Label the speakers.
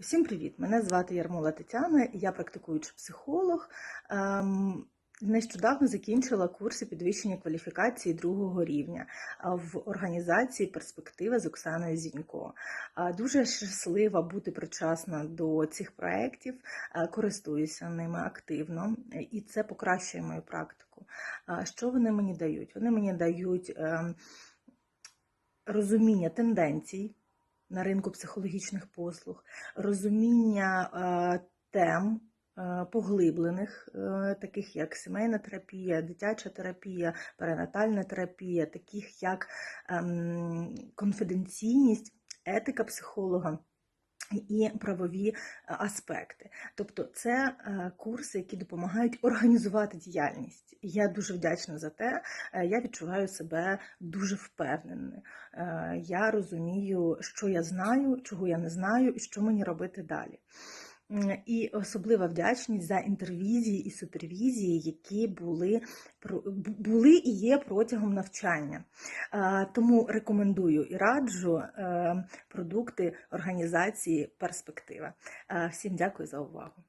Speaker 1: Всім привіт! Мене звати Ярмола Тетяна, я практикуючий психолог. Ем, Нещодавно закінчила курси підвищення кваліфікації другого рівня в організації Перспектива з Оксаною Зінько. Дуже щаслива бути причасна до цих проєктів, користуюся ними активно, і це покращує мою практику. Що вони мені дають? Вони мені дають ем, розуміння тенденцій на ринку психологічних послуг, розуміння е, тем е, поглиблених, е, таких як сімейна терапія, дитяча терапія, перинатальна терапія, таких як ем, конфіденційність, етика психолога. І правові е, аспекти, тобто це е, курси, які допомагають організувати діяльність. Я дуже вдячна за те. Е, Я відчуваю себе дуже впевненою. Я розумію, що я знаю, чого я не знаю, і що мені робити далі. І особлива вдячність за інтервізії і супервізії, які були, були і є протягом навчання. Тому рекомендую і раджу е, продукти організації Перспектива. Всім дякую за увагу.